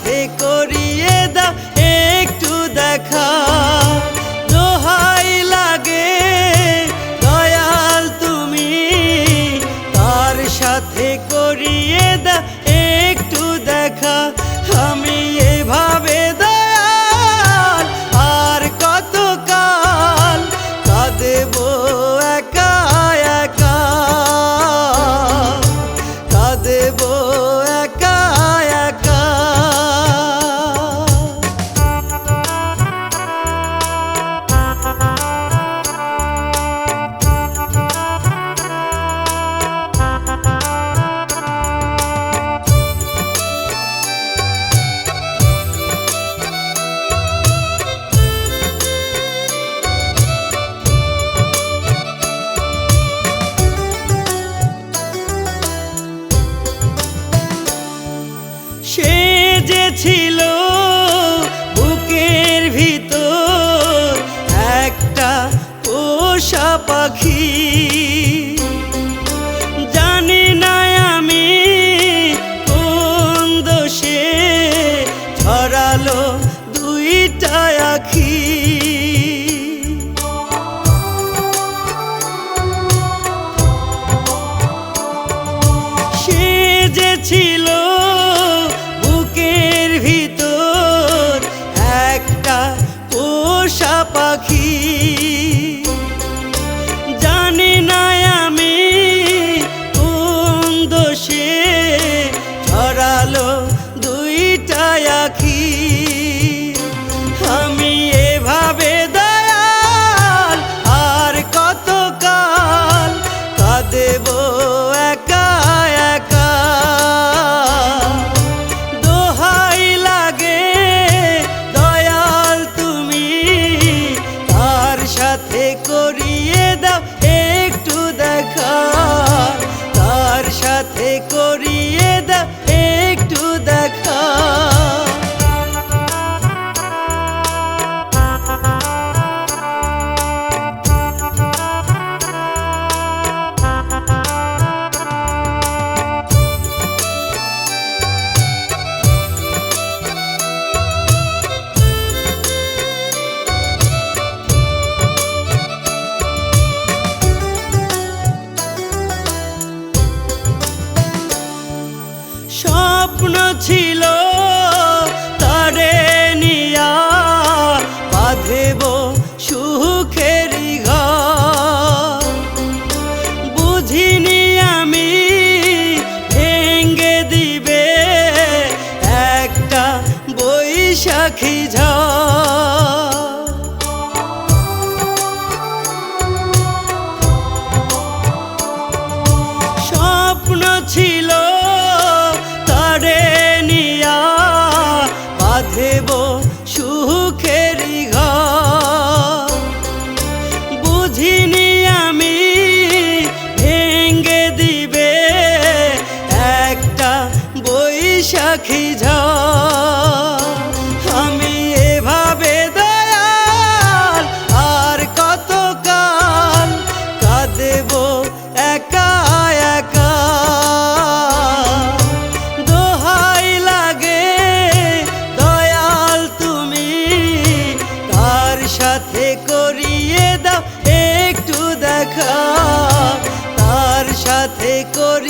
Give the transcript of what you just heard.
হাতে করিয়ে দা একটু দেখা। দোহাই লাগে দয়াল তুমি তার সাথে করিয়ে দা ছিল বুকের ভিতর একটা পোষা পাখি। জানি না আমি কোন দোষে ধরালো দুইটা আখি। সে যে ছিল পাখি। জানি না আমি কোন দোষে ছড়ালো ছিল বাঁধেব সুখেরি ঘর। বুঝিনি আমি ভেঙ্গে দিবে একটা বৈশাখী ঝড়। recorrido.